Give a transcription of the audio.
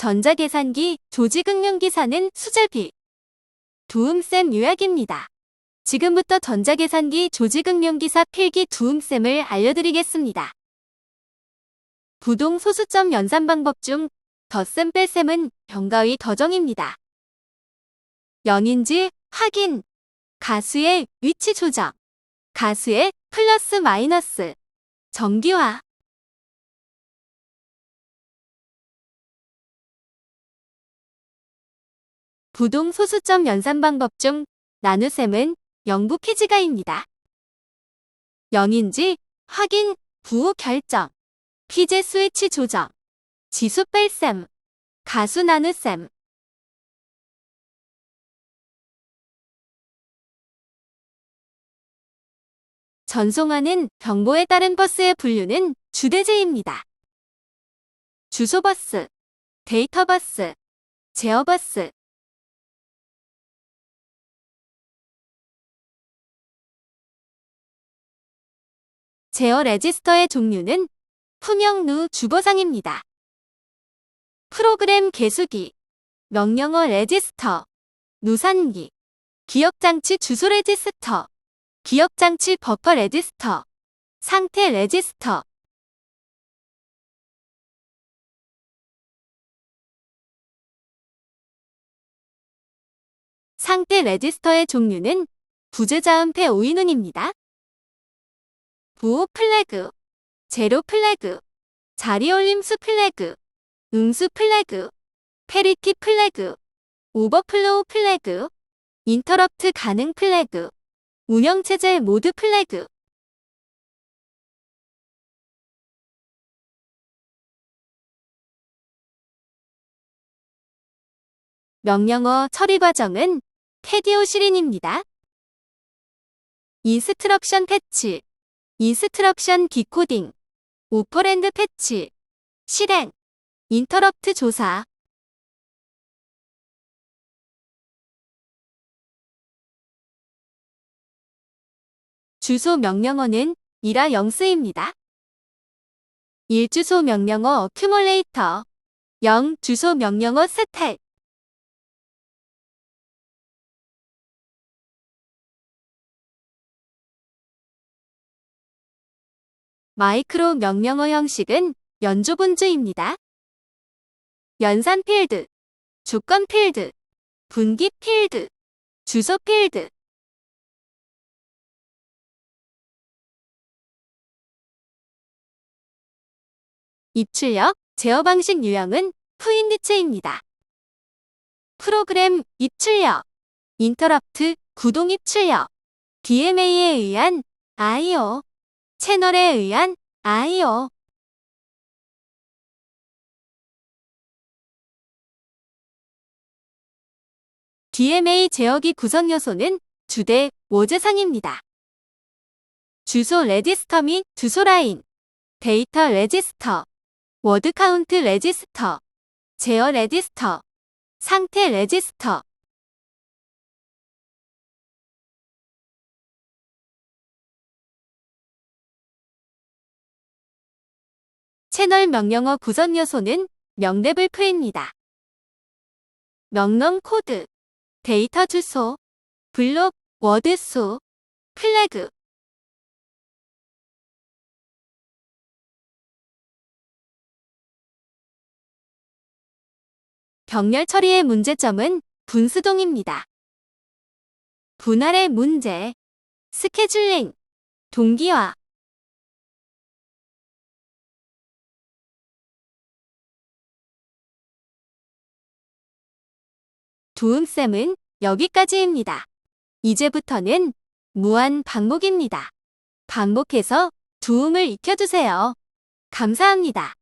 전자계산기 조직응용기사는 수제비. 도움쌤 요약입니다. 지금부터 전자계산기 조직응용기사 필기 도움쌤을 알려드리겠습니다. 부동 소수점 연산 방법 중 덧셈 뺄셈은 병가의 더정입니다. 영인지 확인, 가수의 위치 조정, 가수의 플러스 마이너스, 정기화. 부동 소수점 연산 방법 중 나누셈은 영부 피지가입니다. 영인지 확인, 부호 결정, 피제 스위치 조정, 지수 뺄셈, 가수 나누셈. 전송하는 경보에 따른 버스의 분류는 주대제입니다. 주소버스, 데이터버스, 제어버스, 제어 레지스터의 종류는 품형루 주보상입니다. 프로그램 개수기, 명령어 레지스터, 누산기, 기억장치 주소 레지스터, 기억장치 버퍼 레지스터, 상태 레지스터, 상태 레지스터의 종류는 부재자음패 오인운입니다. 부호 플래그, 제로 플래그, 자리 올림수 플래그, 음수 플래그, 페리티 플래그, 오버플로우 플래그, 인터럽트 가능 플래그, 운영체제 모드 플래그. 명령어 처리 과정은 테디오 실인입니다. 인스트럭션 패치, 인스트럭션 디코딩, 오퍼랜드 패치, 실행, 인터럽트 조사, 주소 명령어는 이라 영스입니다. 1주소 명령어 어큐몰레이터 0 주소 명령어 스택 마이크로 명령어 형식은 연조분주입니다. 연산 필드, 조건 필드, 분기 필드, 주소 필드, 입출력, 제어 방식 유형은 푸인디체입니다. 프로그램 입출력, 인터럽트, 구동 입출력, DMA에 의한 I.O. 채널에 의한 I.O. DMA 제어기 구성 요소는 주대 모재상입니다. 주소 레지스터 및 주소 라인, 데이터 레지스터, 워드 카운트 레지스터, 제어 레지스터, 상태 레지스터, 채널 명령어 구성 요소는 명대불표입니다. 명령 코드, 데이터 주소, 블록, 워드 수, 플래그, 병렬 처리의 문제점은 분수동입니다. 분할의 문제, 스케줄링, 동기화, 도움쌤은 여기까지입니다. 이제부터는 무한 반복입니다. 반복해서 도움을 익혀두세요. 감사합니다.